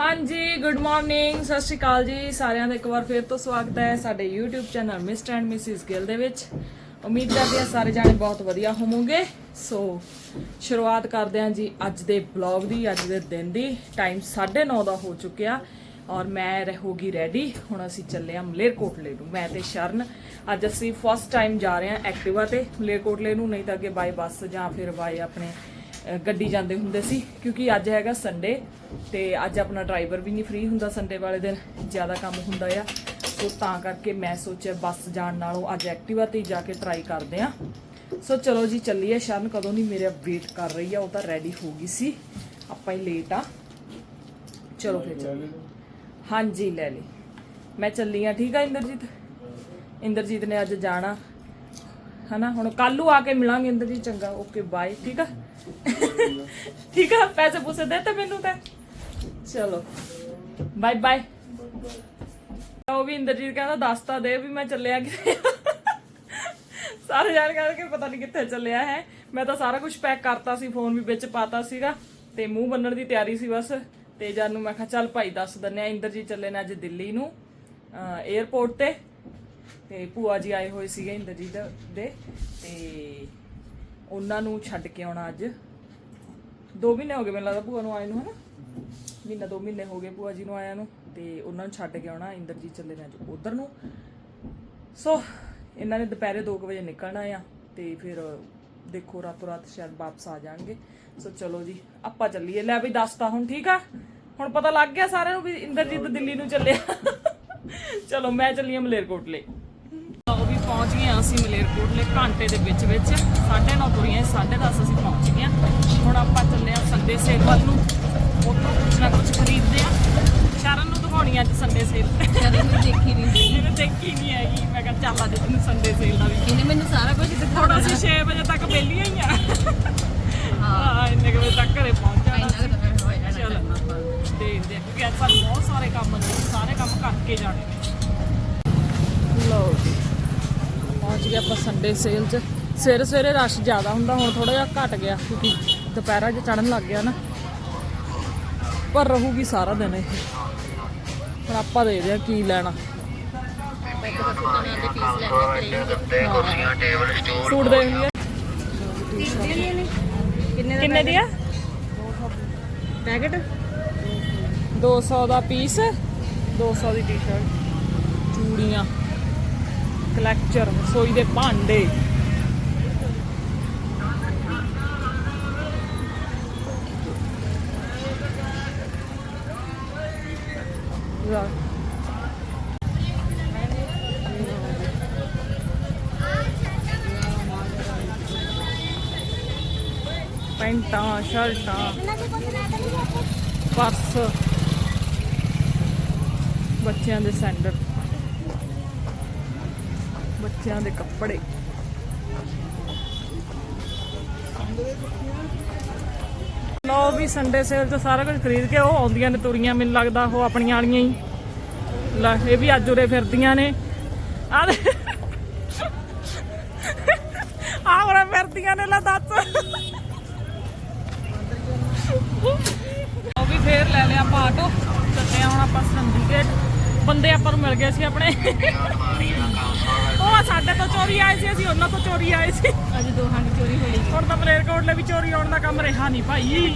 ਹਾਂਜੀ good morning ਸਤਿ ਸ਼੍ਰੀ ਅਕਾਲ ਜੀ। ਸਾਰਿਆਂ ਦਾ ਇੱਕ ਵਾਰ ਫੇਰ ਤੋਂ ਸਵਾਗਤ ਹੈ ਸਾਡੇ YouTube channel Mr and Mrs Gill ਦੇ ਵਿੱਚ। ਉਮੀਦ ਕਰਦੇ ਹਾਂ ਸਾਰੇ ਜਾਣੇ ਬਹੁਤ ਵਧੀਆ ਹੋਵੋਗੇ। ਸੋ ਸ਼ੁਰੂਆਤ ਕਰਦੇ ਹਾਂ ਜੀ ਅੱਜ ਦੇ ਬਲੌਗ ਦੀ, ਅੱਜ ਦੇ ਦਿਨ ਦੀ। ਟਾਈਮ 9:30 ਦਾ ਹੋ ਚੁੱਕਿਆ ਔਰ ਮੈਂ ਰਹੂਗੀ ਰੈਡੀ ਹੁਣ ਅਸੀਂ ਚੱਲੇ ਹਾਂ ਮਲੇਰਕੋਟਲੇ ਨੂੰ। ਮੈਂ ਤੇ ਸ਼ਰਨ, ਅੱਜ ਅਸੀਂ ਫਸਟ ਟਾਈਮ ਜਾ ਰਹੇ ਹਾਂ ਐਕਟਿਵਾ ਤੇ ਮਲੇਰਕੋਟਲੇ ਨੂੰ, ਨਹੀਂ ਤਾਂ ਅੱਗੇ ਬਾਈ ਬੱਸ ਜਾਂ ਫਿਰ ਬਾਈ ਆਪਣੇ ਗੱਡੀ ਜਾਂਦੇ ਹੁੰਦੇ ਸੀ ਕਿਉਂਕਿ ਅੱਜ ਹੈਗਾ ਸੰਡੇ ਤੇ ਅੱਜ ਆਪਣਾ ਡਰਾਈਵਰ ਵੀ ਨਹੀਂ ਫ੍ਰੀ ਹੁੰਦਾ ਸੰਡੇ ਵਾਲੇ ਦਿਨ ਜ਼ਿਆਦਾ ਕੰਮ ਹੁੰਦਾ ਆ। ਸੋ ਤਾਂ ਕਰਕੇ ਮੈਂ ਸੋਚਿਆ ਬੱਸ ਜਾਣ ਨਾਲੋਂ ਅੱਜ ਐਕਟਿਵਾ ਤੇ ਜਾ ਕੇ ਟਰਾਈ ਕਰਦੇ ਆ। ਸੋ ਚਲੋ ਜੀ ਚੱਲੀਏ ਸ਼ਰਨ ਕਦੋਂ ਨਹੀਂ ਮੇਰਾ ਵੇਟ ਕਰ ਰਹੀ ਆ ਉਹ ਤਾਂ ਰੈਡੀ ਹੋ ਗਈ ਸੀ। ਆਪਾਂ ਹੀ ਲੇਟ ਆ। ਚਲੋ ਫਿਰ ਚੱਲੀਏ। ਹਾਂਜੀ ਲੈ ਲਈ ਮੈਂ ਚੱਲੀ ਆ ਠੀਕ ਆ ਇੰਦਰਜੀਤ? ਇੰਦਰਜੀਤ ਨੇ ਅੱਜ ਜਾਣਾ। ਹਨਾ ਹੁਣ ਕੱਲ ਨੂੰ ਆ ਕੇ ਮਿਲਾਂਗੇ ਇੰਦਰਜੀਤ ਚੰਗਾ ਓਕੇ ਬਾਏ ਠੀਕ ਆ? ਠੀਕ ਆ, ਪੈਸੇ ਪੂਸੇ ਦੇ ਤੇ ਮੈਨੂੰ ਤਾਂ। ਚਲੋ ਬਾਏ ਬਾਏ ਉਹ ਵੀ ਇੰਦਰਜੀਤ ਕਹਿੰਦਾ ਦੱਸਤਾ ਦੇ ਵੀ ਮੈਂ ਚੱਲਿਆ ਕਿ ਸਾਰੇ ਜਾਣ ਕਰਕੇ ਪਤਾ ਨਹੀਂ ਕਿੱਥੇ ਚੱਲਿਆ ਹੈ। ਮੈਂ ਤਾਂ ਸਾਰਾ ਕੁਝ ਪੈਕ ਕਰਤਾ ਸੀ ਫੋਨ ਵੀ ਵਿੱਚ ਪਾਤਾ ਸੀਗਾ। ਤੇ ਮੂੰਹ ਬੰਨਣ ਦੀ ਤਿਆਰੀ ਸੀ ਬਸ। ਤੇ ਜਦ ਨੂੰ ਮੈਂ ਕਿਹਾ, ਚੱਲ ਭਾਈ ਦੱਸ ਦਿੰਨੇ ਆ, ਇੰਦਰਜੀਤ ਚੱਲੇ ਨੇ ਅੱਜ ਦਿੱਲੀ ਨੂੰ 에ਅਰਪੋਰਟ ਤੇ। ਤੇ ਭੂਆ ਜੀ ਆਏ ਹੋਏ ਸੀਗੇ ਇੰਦਰਜੀਤ ਦੇ। ਤੇ ਉਹਨਾਂ ਨੂੰ ਛੱਡ ਕੇ ਆਉਣਾ ਅੱਜ। 2 ਮਹੀਨੇ ਹੋ ਗਏ ਮੈਨੂੰ ਲੱਗਦਾ ਭੂਆ ਨੂੰ ਆਏ ਨੂੰ, ਹਨਾ? ਮਹੀਨਾ 2 ਮਹੀਨੇ ਹੋ ਗਏ ਭੂਆ ਜੀ ਨੂੰ ਆਇਆ ਨੂੰ ਤੇ ਉਹਨਾਂ ਨੂੰ ਛੱਡ ਕੇ ਆਉਣਾ, ਇੰਦਰਜੀਤ ਚੱਲੇ ਨੇ ਅੱਜ ਉਧਰ ਨੂੰ। ਸੋ, ਇਹਨਾਂ ਨੇ ਦੁਪਹਿਰੇ 2 ਵਜੇ ਨਿਕਲਣਾ ਆ ਤੇ ਫਿਰ ਦੇਖੋ ਰਾਤੋਂ ਰਾਤ ਸ਼ਾਇਦ ਵਾਪਸ ਆ ਜਾਣਗੇ। ਸੋ ਚਲੋ ਜੀ, ਆਪਾਂ ਚੱਲੀਏ। ਲੈ ਵੀ ਦੱਸਤਾ ਹੁਣ ਠੀਕ ਆ? ਹੁਣ ਪਤਾ ਲੱਗ ਗਿਆ ਸਾਰਿਆਂ ਨੂੰ ਵੀ ਇੰਦਰਜੀਤ ਦਿੱਲੀ ਨੂੰ ਚੱਲਿਆ। ਚਲੋ, ਮੈਂ ਚੱਲੀ ਆ ਮਲੇਰਕੋਟਲੇ। ਉਹ ਪਹੁੰਚ ਗਏ ਹਾਂ ਅਸੀਂ ਮਲੇਰਕੋਟਲੇ ਘੰਟੇ ਦੇ ਵਿੱਚ ਵਿੱਚ। 9:30 ਤੁਰੀਆਂ 10:30 ਅਸੀਂ ਪਹੁੰਚ ਗਏ ਹਾਂ। ਹੁਣ ਆਪਾਂ ਚੱਲੇ ਆ ਸੰਡੇ ਸੇਲ ਵੱਲ ਨੂੰ। ਉੱਥੋਂ ਕੁਛ ਨਾ ਕੁਛ ਖਰੀਦਦੇ ਆ ਸ਼ਰਨ ਨੂੰ ਦਿਖਾਉਣੀ ਅੱਜ ਸੰਡੇ ਸੇਲ। ਕਦੇ ਮੈਂ ਦੇਖੀ ਨਹੀਂ ਇਹਨੇ ਦੇਖੀ ਨਹੀਂ ਹੈਗੀ। ਮੈਂ ਕਿਹਾ ਚੱਲ ਅੱਜ ਤੈਨੂੰ ਸੰਡੇ ਸੇਲ ਦਾ ਵੀ। ਇਹਨੇ ਮੈਨੂੰ ਸਾਰਾ ਕੁਝ ਦਿਖਾਉਣਾ ਅਸੀਂ 6 ਵਜੇ ਤੱਕ ਵਿਹਲੀਆਂ ਹੀ ਆ ਹਾਂ। ਇੰਨੇ ਵਜੇ ਤੱਕ ਘਰੇ ਪਹੁੰਚ ਜਾਣਾ ਹੋ ਚਲੋ। ਦੇਖਦੇ ਆ ਕਿਉਂਕਿ ਅੱਜ ਸਾਨੂੰ ਬਹੁਤ ਸਾਰੇ ਕੰਮ ਨੇ ਸਾਰੇ ਕੰਮ ਕਰਕੇ ਜਾਣੇ ਨੇ ਲਓ ਜੀ ਪਹੁੰਚ ਆਪਾਂ ਸੰਡੇ ਸੇਲ 'ਚ। ਸਵੇਰੇ ਸਵੇਰੇ ਰਸ਼ ਜ਼ਿਆਦਾ ਹੁੰਦਾ, ਹੁਣ ਥੋੜਾ ਜਿਹਾ ਘਟ ਗਿਆ ਕਿਉਂਕਿ ਦੁਪਹਿਰਾਂ 'ਚ ਚੜਨ ਲੱਗ ਗਿਆ ਨਾ। ਪਰ ਰਹੂਗੀ ਸਾਰਾ ਦਿਨ ਇਹ। ਹੁਣ ਆਪਾਂ ਦੇਖਦੇ ਆ ਕੀ ਲੈਣਾ। ਆਪਾਂ ਦੇ ਪੀਸ ਲੈਣੇ ਪਲੇਨ ਕਿੰਨੇ ਦੀ ਆ? ਪੈਕਟ? 200 ਦਾ ਪੀਸ 200 ਦੀ ਟੀ-ਸ਼ਰਟ ਚੂੜੀਆਂ। ਕਲੈਕਚਰ ਰਸੋਈ ਦੇ ਭਾਂਡੇ। ਪੈਂਟਾਂ ਸ਼ਰਟਾਂ ਪਰਸ। ਬੱਚਿਆਂ ਦੇ ਸੈਂਡਲ। ਬੱਚਿਆਂ ਦੇ ਕੱਪੜੇ। ਲੋ ਵੀ ਸੰਡੇ ਸੇਲ ਤੋਂ ਸਾਰਾ ਕੁਝ ਖਰੀਦ ਕੇ ਉਹ ਆਉਂਦੀਆਂ ਨੇ ਤੁਰੀਆਂ ਮੈਨੂੰ ਲੱਗਦਾ ਉਹ ਆਪਣੀਆਂ ਵਾਲੀਆਂ ਹੀ। ਲੈ, ਇਹ ਵੀ ਅੱਜ ਉਰੇ ਫਿਰਦੀਆਂ ਨੇ। ਆ ਆ ਉਰੇ ਫਿਰਦੀਆਂ ਨੇ, ਲੈ ਦੱਸ। ਉਹ ਵੀ ਫੇਰ ਲੈ ਲਿਆ ਆਪਾਂ ਆਟੋ ਚੱਲੇ ਹੁਣ ਆਪਾਂ ਸੰਦੀਗੇਟ ਬੰਦੇ ਆਪਾਂ ਨੂੰ ਮਿਲ ਗਏ ਸੀ ਆਪਣੇ। ਉਹ ਸਾਡੇ ਤੋਂ ਚੋਰੀ ਆਏ ਸੀ ਅਸੀਂ ਉਹਨਾਂ ਤੋਂ ਚੋਰੀ ਆਏ ਸੀ। ਅੱਜ ਦੋਹਾਂ ਦੀ ਚੋਰੀ ਹੋਈ। ਹੁਣ ਤਾਂ ਮਲੇਰਕੋਟਲੇ ਵੀ ਚੋਰੀ ਆਉਣ ਦਾ ਕੰਮ ਰਿਹਾ ਨਹੀਂ ਭਾਈ।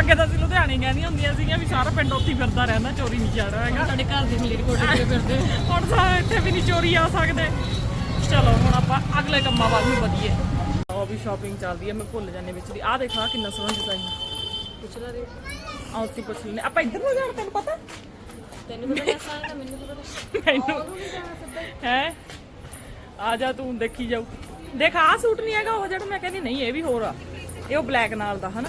ਅੱਗੇ ਤਾਂ ਅਸੀਂ ਲੁਧਿਆਣੇ ਕਹਿੰਦੀਆਂ ਹੁੰਦੀਆਂ ਸੀਗੀਆਂ ਵੀ ਸਾਰਾ ਪਿੰਡ ਉੱਥੇ ਹੀ ਫਿਰਦਾ ਰਹਿੰਦਾ ਚੋਰੀ ਨਹੀਂ ਜਾਣਾ ਹੈਗਾ। ਸਾਡੇ ਘਰ ਦੇ ਮਲੇਰ ਕੋਟੇ ਤੇ ਫਿਰਦੇ। ਹੁਣ ਤਾਂ ਇੱਥੇ ਵੀ ਨਹੀਂ ਚੋਰੀ ਆ ਸਕਦੇ। ਚਲੋ ਹੁਣ ਆਪਾਂ ਅਗਲੇ ਕੰਮਾਂ ਵੱਲ ਨੂੰ ਵਧੀਏ। ਉਹ ਵੀ ਸ਼ਾਪਿੰਗ ਚੱਲਦੀ ਹੈ ਮੈਂ ਭੁੱਲ ਜਾਂਦੇ ਵਿੱਚ ਦੀ। ਆਹ ਦੇਖਾ ਕਿੰਨਾ ਸੋਹਣਾ ਡਿਜ਼ਾਈਨ ਪੁੱਛਦਾ ਰੇ ਆਹ ਉੱਥੇ ਪੁੱਛ ਲੈਨੇ ਆਪਾਂ ਇੱਧਰ ਨੂੰ ਜਾਣਾ ਤੈਨੂੰ ਪਤਾ? ਤੈਨੂੰ ਪਤਾ ਕਿਆ ਸਾਰਾ ਤਾਂ ਮੈਨੂੰ ਤਾਂ ਪਤਾ। ਮੈਨੂੰ ਹੈ। ਆ ਜਾ ਤੂੰ ਦੇਖੀ ਜਾਊ। ਦੇਖ ਆਹ ਸੂਟ ਨਹੀਂ ਹੈਗਾ ਉਹ ਜਿਹੜਾ ਮੈਂ ਕਹਿੰਦੀ ਨਹੀਂ ਇਹ ਵੀ ਹੋਰ ਆ। ਇਹ ਉਹ ਬਲੈਕ ਨਾਲ ਦਾ ਹਨਾ?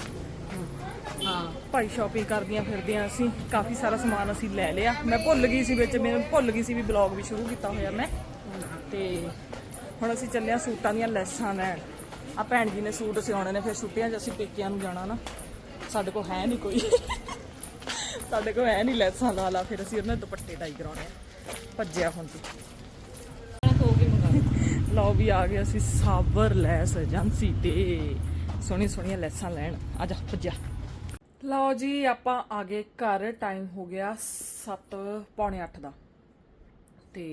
ਹਾਂ। ਭਾਈ ਸ਼ਾਪਿੰਗ ਕਰਦੀਆਂ ਫਿਰਦੀਆਂ ਅਸੀਂ ਕਾਫੀ ਸਾਰਾ ਸਮਾਨ ਅਸੀਂ ਲੈ ਲਿਆ। ਮੈਂ ਭੁੱਲ ਗਈ ਸੀ ਵਿੱਚ ਮੈਨੂੰ ਭੁੱਲ ਗਈ ਸੀ ਵੀ ਬਲੌਗ ਵੀ ਸ਼ੁਰੂ ਕੀਤਾ ਹੋਇਆ ਮੈਂ। ਤੇ ਹੁਣ ਅਸੀਂ ਚੱਲਿਆ ਸੂਟਾਂ ਦੀਆਂ ਲੈਸਾਂ ਲੈਣ। ਆ ਭੈਣ ਜੀ ਨੇ ਸੂਟ ਸਿਉਣੇ ਨੇ ਫਿਰ ਛੁੱਟੀਆਂ 'ਚ ਅਸੀਂ ਪੇਕਿਆਂ ਨੂੰ ਜਾਣਾ ਨਾ। ਸਾਡੇ ਕੋਲ ਹੈ ਨਹੀਂ ਕੋਈ। ਸਾਡੇ ਕੋਲ ਹੈ ਨਹੀਂ ਲੈਸਾਂ ਲਾ ਲਾ ਫਿਰ ਅਸੀਂ ਉਹਨਾਂ ਦੇ ਦੁਪੱਟੇ ਟਾਈ ਕਰਾਉਣੇ ਆ। ਭੱਜਿਆ ਹੁਣ ਤੂੰ। ਲਓ ਵੀ ਆ ਗਏ ਅਸੀਂ ਸਾਬਰ ਲੈਸ ਏਜੰਸੀ ਤੇ। ਸੋਹਣੀ ਸੋਹਣੀਆਂ ਲੈਸਾਂ ਲੈਣ। ਆ ਜਾ, ਭੱਜਿਆ। ਲਓ ਜੀ, ਆਪਾਂ ਆ ਗਏ ਘਰ। ਟਾਈਮ ਹੋ ਗਿਆ 7 ਪੌਣੇ 8 ਦਾ। ਤੇ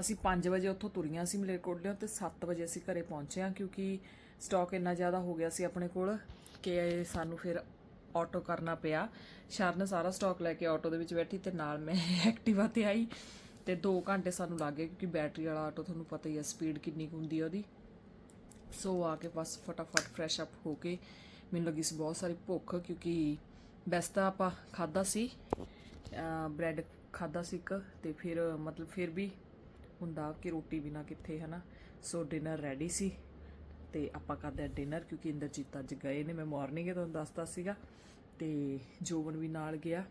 ਅਸੀਂ 5 ਵਜੇ ਉੱਥੋਂ ਤੁਰੀਆਂ ਸੀ ਮਲੇਰਕੋਟਲਿਓਂ ਤੇ 7 ਵਜੇ ਅਸੀਂ ਘਰੇ ਪਹੁੰਚੇ ਹਾਂ, ਕਿਉਂਕਿ ਸਟਾਕ ਇੰਨਾ ਜ਼ਿਆਦਾ ਹੋ ਗਿਆ ਸੀ ਆਪਣੇ ਕੋਲ ਕਿ ਸਾਨੂੰ ਫਿਰ ਆਟੋ ਕਰਨਾ ਪਿਆ। ਸ਼ਰਨ ਸਾਰਾ ਸਟਾਕ ਲੈ ਕੇ ਆਟੋ ਦੇ ਵਿੱਚ ਬੈਠੀ ਤੇ ਨਾਲ ਮੈਂ ਐਕਟਿਵਾ ਤੇ ਆਈ ਤੇ 2 ਘੰਟੇ ਸਾਨੂੰ ਲੱਗੇ ਕਿਉਂਕਿ ਬੈਟਰੀ ਵਾਲਾ ਆਟੋ ਤੁਹਾਨੂੰ ਪਤਾ ਹੀ ਹੈ ਸਪੀਡ ਕਿੰਨੀ ਕੁ ਹੁੰਦੀ ਹੈ ਉਹਦੀ। ਸੋ ਆ ਕੇ ਬਸ ਫਟਾਫਟ ਫਰੈਸ਼ ਅਪ ਹੋ ਕੇ ਮੈਨੂੰ ਲੱਗੀ ਸੀ ਬਹੁਤ ਸਾਰੀ ਭੁੱਖ ਕਿਉਂਕਿ ਬੈਸਟ ਤਾਂ ਆਪਾਂ ਖਾਦਾ ਸੀ ਬ੍ਰੈਡ ਖਾਦਾ ਸੀ ਇੱਕ ਤੇ ਫਿਰ ਮਤਲਬ ਫਿਰ ਵੀ ਹੁੰਦਾ ਕਿ ਰੋਟੀ ਬਿਨਾ ਕਿੱਥੇ, ਹਨਾ? ਸੋ ਡਿਨਰ ਰੈਡੀ ਸੀ। ਤੇ ਆਪਾਂ ਕਰਦੇ ਆ ਡਿਨਰ ਕਿਉਂਕਿ ਇੰਦਰਜੀਤ ਅੱਜ ਗਏ ਨੇ, ਮੈਂ ਮਾਰਨਿੰਗ ਹੀ ਤੁਹਾਨੂੰ ਦੱਸਤਾ ਸੀਗਾ ਤੇ ਜੋਬਨ ਵੀ ਨਾਲ ਗਿਆ।